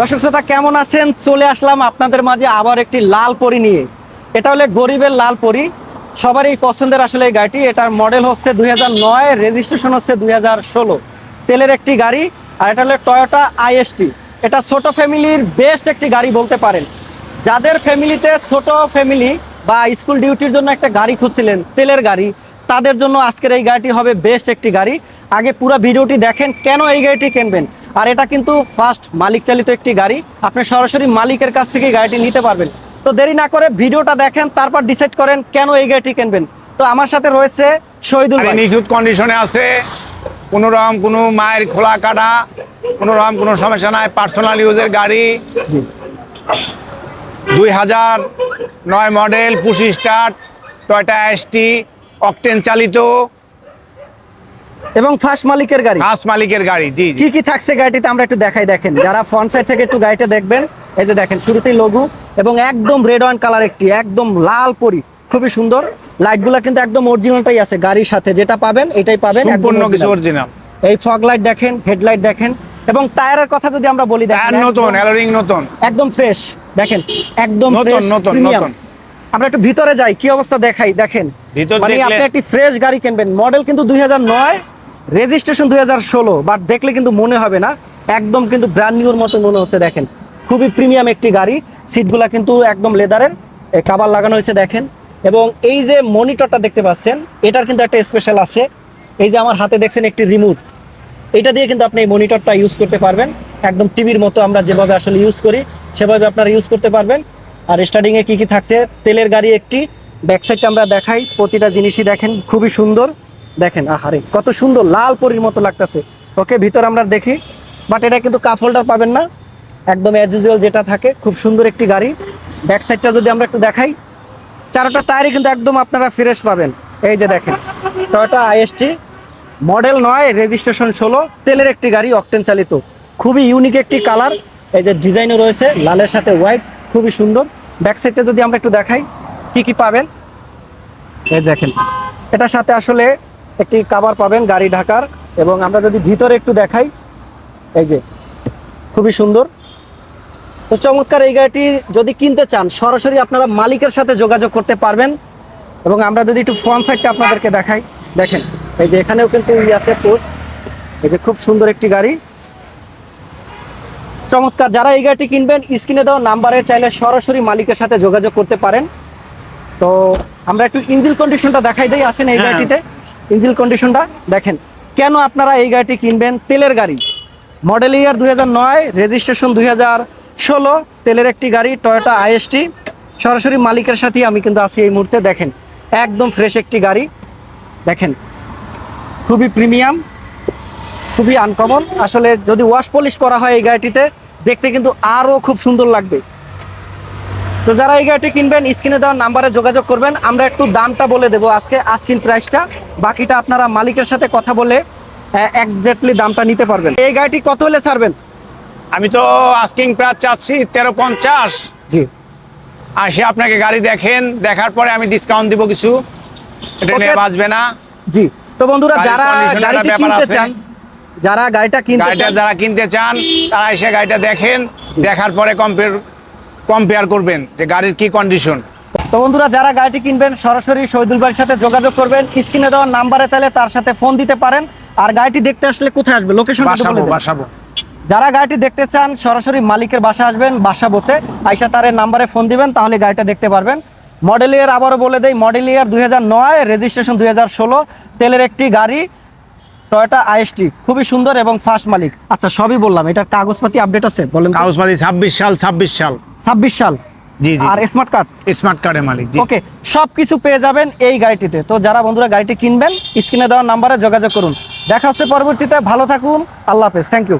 দর্শক শ্রোতা, কেমন আছেন? চলে আসলাম আপনাদের মাঝে আবার একটি লাল পরি নিয়ে। এটা হলে গরিবের লাল পরি। সবারই পছন্দের আসলে এই গাড়িটি। এটার মডেল হচ্ছে দুই নয় রেজিস্ট্রেশন হচ্ছে দুই হাজার ষোলো। তেলের একটি গাড়ি, আর এটা হলো টয়োটা আইএসটি এটা ছোট ফ্যামিলির বেস্ট একটি গাড়ি বলতে পারেন। যাদের ফ্যামিলিতে ছোট ফ্যামিলি বা স্কুল ডিউটির জন্য একটা গাড়ি খুঁজছিলেন, তেলের গাড়ি তাদের জন্য আজকের এই গাড়িটি হবে বেস্ট একটি গাড়ি। আগে পুরো ভিডিওটি দেখেন কেন এই গাড়িটি কিনবেন। আর এটা কিন্তু ফার্স্ট মালিক চালিত একটি গাড়ি। আপনি সরাসরি মালিকের কাছ থেকে গাড়িটি নিতে পারবেন। তো দেরি না করে ভিডিওটা দেখেন তারপর ডিসাইড করেন কেন এই গাড়িটি কিনবেন। তো আমার সাথে রয়েছে শহীদুল নিখুঁত কন্ডিশনে আছে। কোনো রকম কোনো মায়ের খোলা কাটা কোনো রকম কোনো সমস্যা নাই। পার্সোনাল ইউজের গাড়ি। দুই হাজার নয় মডেল পুশি স্টার্ট টয়টা এসটি অকটেন চালিত এবং ফার্স্ট মালিকের গাড়ি। ফার্স্ট মালিকের গাড়ি জি কি কি থাকছে গাড়িটিতে আমরা একটু দেখাই দেখেন। যারা ফ্রন্ট সাইড থেকে একটু গাড়িটা দেখবেন এই যে দেখেন শুরুতেই লঘু এবং একদম রেড ওয়ান কালার একটি একদম লাল পরি খুবই সুন্দর। লাইটগুলো কিন্তু একদম অরিজিনালটাই আছে গাড়ির সাথে যেটা পাবেন এটাই পাবেন সম্পূর্ণ কিছু অরিজিনাল এই ফগ লাইট দেখেন হেডলাইট দেখেন এবং টায়ারের কথা যদি আমরা বলি দেখেন নতুন অ্যালোরিং নতুন। একদম ফ্রেশ দেখেন একদম নতুন, নতুন। আমরা একটু ভিতরে যাই কি অবস্থা দেখাই দেখেন। মানে আপনি একটি ফ্রেশ গাড়ি কিনবেন। মডেল কিন্তু দুই রেজিস্ট্রেশন দুই হাজার ষোলো বাট দেখলে কিন্তু মনে হবে না একদম কিন্তু ব্র্যান্ড নিউর মতো মনে হচ্ছে দেখেন। খুবই প্রিমিয়াম একটি গাড়ি সিটগুলা কিন্তু একদম লেদারের কাবার লাগানো হয়েছে দেখেন। এবং এই যে মনিটরটা দেখতে পাচ্ছেন এটার কিন্তু একটা স্পেশাল আছে। এই যে আমার হাতে দেখছেন একটি রিমোট এটা দিয়ে কিন্তু আপনি এই মনিটরটা ইউজ করতে পারবেন। একদম টিভির মতো আমরা যেভাবে আসলে ইউজ করি সেভাবে আপনারা ইউজ করতে পারবেন। আর স্টার্টিংয়ে কি কি থাকছে? তেলের গাড়ি একটি ব্যাক সাইডটা আমরা দেখাই, প্রতিটা জিনিসই দেখেন, খুবই সুন্দর। দেখেন, আহারে, কত সুন্দর, লাল পরির মতো লাগতেছে। ওকে, ভিতর আমরা দেখি বাট এটা কিন্তু কাপ হোল্ডার পাবেন না। একদম অ্যাজ ইউজুয়াল যেটা থাকে, খুব সুন্দর একটি গাড়ি। ব্যাক সাইডটা যদি আমরা একটু দেখাই, চারোটা টায়ারই কিন্তু একদম আপনারা ফ্রেশ পাবেন। এই যে দেখেন টয়োটা আইএসটি মডেল নয় রেজিস্ট্রেশন ষোলো, তেলের একটি গাড়ি অকটেন চালিত। খুবই ইউনিক একটি কালার এই যে ডিজাইনও রয়েছে, লালের সাথে হোয়াইট খুবই সুন্দর। ব্যাক সাইডটা যদি আমরা একটু দেখাই, কি কি পাবেন? এই দেখেন, এটার সাথে আসলে একটি কাভার পাবেন গাড়ি ঢাকার এবং আমরা যদি ভিতরে একটু দেখাই, এই যে, খুবই সুন্দর। তো চমৎকার এই গাড়িটি যদি কিনতে চান, সরাসরি আপনারা মালিকের সাথে যোগাযোগ করতে পারবেন এবং আমরা যদি একটু ফ্রন্ট সাইডটা আপনাদেরকে দেখাই, দেখেন, এই যে এখানেও কিন্তু আছে পোস্ট এই যে খুব সুন্দর একটি গাড়ি। চমৎকার যারা এই গাড়িটি কিনবেন স্ক্রিনে দেওয়া নাম্বারে চাইলে সরাসরি মালিকের সাথে যোগাযোগ করতে পারেন। তো আমরা একটু ইঞ্জিল কন্ডিশনটা দেখাই দিই আসেন এই হ্যাঁ। গাড়িটিতে। ইঞ্জিল কন্ডিশনটা দেখেন। কেন আপনারা এই গাড়িটি কিনবেন? তেলের গাড়ি। মডেল ইয়ার দুই নয় রেজিস্ট্রেশন দুই ষোলো তেলের একটি গাড়ি টয়োটা আইএসটি সরাসরি মালিকের সাথেই আমি কিন্তু আছি এই মুহূর্তে দেখেন। একদম ফ্রেশ একটি গাড়ি। দেখেন। খুবই প্রিমিয়াম খুবই আনকমন আসলে যদি ওয়াশ পলিশ করা হয় এই গাড়িটিতে দেখতে কিন্তু আরও খুব সুন্দর লাগবে। তো যারা এই গাড়িটি কিনবেন স্ক্রিনে দেওয়ার নাম্বারে যোগাযোগ করবেন। আমরা একটু দামটা বলে দেবো আজকে আস্কিন প্রাইসটা বাকিটা আপনারা মালিকের সাথে কথা বলে একজাক্টলি দামটা নিতে পারবেন। এই গাড়িটি কত হলে ছাড়বেন? আমি তো আস্কিং প্রাইস চাচ্ছি তেরো পঞ্চাশ। জি। আসে আপনাকে গাড়ি দেখেন দেখার পরে আমি ডিসকাউন্ট দিব কিছু। এটা নিয়ে. বাঁচবে না। জি। তো বন্ধুরা যারা গাড়িটি কিনতে চান যারা গাড়িটা কিনতে গাড়িটা যারা কিনতে চান তারা এসে গাড়িটা দেখেন দেখার পরে কম্পেয়ার কম্পেয়ার করবেন যে গাড়ির কি কন্ডিশন তো বন্ধুরা যারা গাড়িটি কিনবেন সরাসরি শহীদুল ভাইয়ের সাথে যোগাযোগ করবেন। স্ক্রিনে দেওয়ার নাম্বারে চাইলে তার সাথে ফোন দিতে পারেন। আর গাড়িটি দেখতে আসলে কোথায় আসবে? লোকেশন বাসাবো যারা গাড়িটি দেখতে চান সরাসরি মালিকের বাসা আসবেন বাসা বোতে আইসা তারের নাম্বারে ফোন দিবেন তাহলে গাড়িটা দেখতে পারবেন। মডেল ইয়ার আবারও বলে দেয় মডেল ইয়ার দুই নয় রেজিস্ট্রেশন দুই হাজার ষোলো। তেলের একটি গাড়ি টয়োটা আইএসটি খুবই সুন্দর এবং ফার্স্ট মালিক। আচ্ছা সবই বললাম এটা কাগজপাতি আপডেট আছে? বলেন কাগজপাতি ছাব্বিশ সাল ছাব্বিশ সাল। ছাব্বিশ সাল? জি জি। আর স্মার্ট কার্ড স্মার্ট কার্ডের মালিক জি। ওকে সবকিছু পেয়ে যাবেন এই গাড়িটিতে। তো যারা বন্ধুরা গাড়িটি কিনবেন স্ক্রিনে দেওয়া নাম্বারে যোগাযোগ করুন। দেখা হচ্ছে পরবর্তীতে ভালো থাকুন আল্লাহ হাফেজ থ্যাংক ইউ